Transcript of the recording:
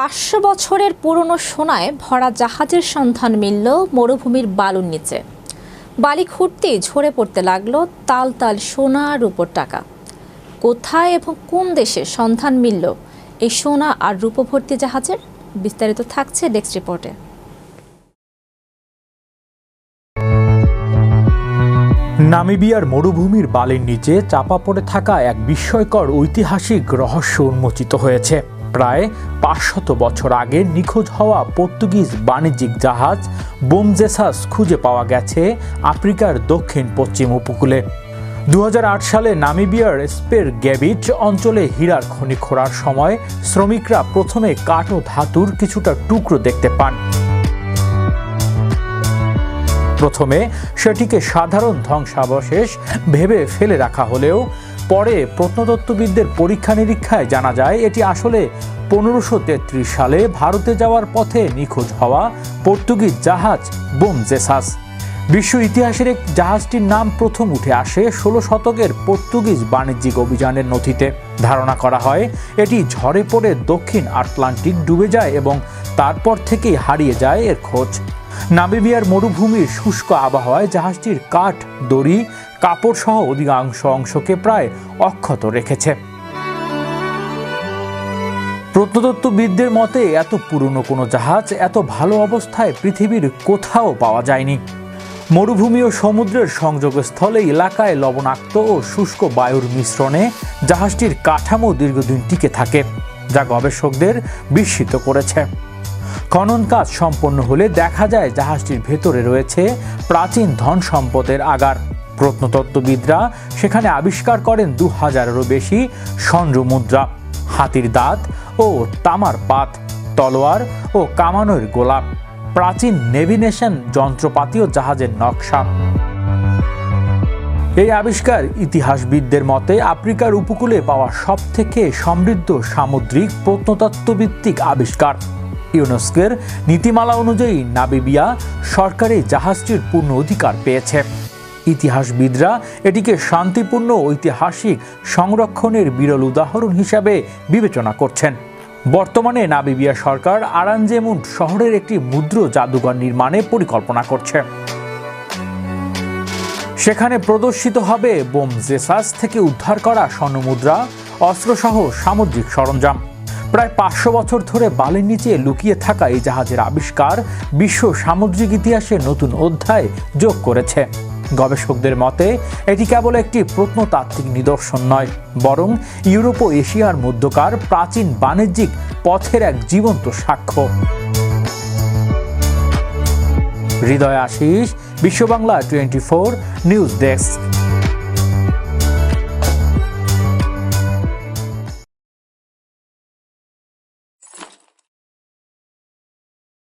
পাঁচশো বছরের পুরনো সোনায় ভরা জাহাজের সন্ধান মিলল মরুভূমির বালুর নিচে। বালি খুঁড়তেই ঝরে পড়তে লাগল তাল তাল সোনা রূপোর টাকা। কোথায় এবং কোন দেশে সন্ধান মিলল এই সোনা আর রূপভর্তি জাহাজের? বিস্তারিত থাকছে ডেস্ক রিপোর্টে নামিবিয়ার মরুভূমির বালির নিচে চাপা পড়ে থাকা এক বিস্ময়কর ঐতিহাসিক রহস্য উন্মোচিত হয়েছে। প্রায় পাঁচশত বছর আগে নিখোঁজ হওয়া পর্তুগিজ বাণিজ্যিক জাহাজ বোমজেসাস খুঁজে পাওয়া গেছে আফ্রিকার দক্ষিণ পশ্চিম উপকূলে। দু সালে নামিবিয়ার স্পের গ্যাবিট অঞ্চলে হীরার খনি খোঁড়ার সময় শ্রমিকরা প্রথমে কাঠ ও ধাতুর কিছুটা টুকরো দেখতে পান। প্রথমে সেটিকে সাধারণ ধ্বংসাবশেষ ভেবে ফেলে রাখা হলেও পরে প্রত্নতত্ত্ববিদদের পরীক্ষা নিরীক্ষায় জানা যায়, এটি আসলে পনেরোশো সালে ভারতে যাওয়ার পথে নিখোঁজ হওয়া পর্তুগিজ জাহাজ বোম জেসাস বিশ্ব ইতিহাসের এক জাহাজটির নাম প্রথম উঠে আসে ষোলো শতকের পর্তুগিজ বাণিজ্যিক অভিযানের নথিতে। ধারণা করা হয়, এটি ঝড়ে পড়ে দক্ষিণ আটলান্টিক ডুবে যায় এবং তারপর থেকেই হারিয়ে যায় এর খোঁজ। নামিবিয়ার মরুভূমির শুষ্ক আবহাওয়ায় জাহাজটির কাঠ, দড়ি, কাপড় সহ অধিকাংশ অংশকে প্রায় অক্ষত রেখেছে। প্রত্নতত্ত্ববিদদের মতে, এত পুরনো কোনো জাহাজ, এত ভালো অবস্থায় পৃথিবীর কোথাও পাওয়া যায়নি। মরুভূমি ও সমুদ্রের সংযোগস্থলে এলাকায় লবণাক্ত ও শুষ্ক বায়ুর মিশ্রণে জাহাজটির কাঠামো দীর্ঘদিন টিকে থাকে, যা গবেষকদের বিস্মিত করেছে। খনন কাজ সম্পন্ন হলে দেখা যায় জাহাজটির ভেতরে রয়েছে প্রাচীন ধন সম্পদের আগার। প্রত্নতত্ত্ববিদরা সেখানে আবিষ্কার করেন দু হাজারেরও বেশি স্বর্ণ মুদ্রা হাতির দাঁত ও তামার পাত, তলোয়ার ও কামানোর গোলাপ প্রাচীন নেভিনেশন যন্ত্রপাতি ও জাহাজের নকশা। এই আবিষ্কার ইতিহাসবিদদের মতে আফ্রিকার উপকূলে পাওয়া সবথেকে সমৃদ্ধ সামুদ্রিক প্রত্নতত্ত্বভিত্তিক আবিষ্কার। ইউনেস্কোর নীতিমালা অনুযায়ী নাবিবিয়া সরকারি জাহাজটির পূর্ণ অধিকার পেয়েছে। ইতিহাসবিদরা এটিকে শান্তিপূর্ণ ঐতিহাসিক সংরক্ষণের বিরল উদাহরণ হিসাবে বিবেচনা করছেন। বর্তমানে নাবিবিয়া সরকার আরানজেমুন্ড শহরের একটি মুদ্র জাদুঘর নির্মাণে পরিকল্পনা করছে। সেখানে প্রদর্শিত হবে বোম জেসাস থেকে উদ্ধার করা স্বর্ণমুদ্রা, অস্ত্রসহ সামুদ্রিক সরঞ্জাম। প্রায় পাঁচশো বছর ধরে বালির নিচে লুকিয়ে থাকা এই জাহাজের আবিষ্কার বিশ্ব সামুদ্রিক ইতিহাসে নতুন অধ্যায় যোগ করেছে। গবেষকদের মতে, এটি কেবল একটি প্রত্নতাত্ত্বিক নিদর্শন নয়, বরং ইউরোপ ও এশিয়ার মধ্যকার প্রাচীন বাণিজ্যিক পথের এক জীবন্ত সাক্ষ্য। Hridoy Ashis Biswa Bangla twenty four news desk.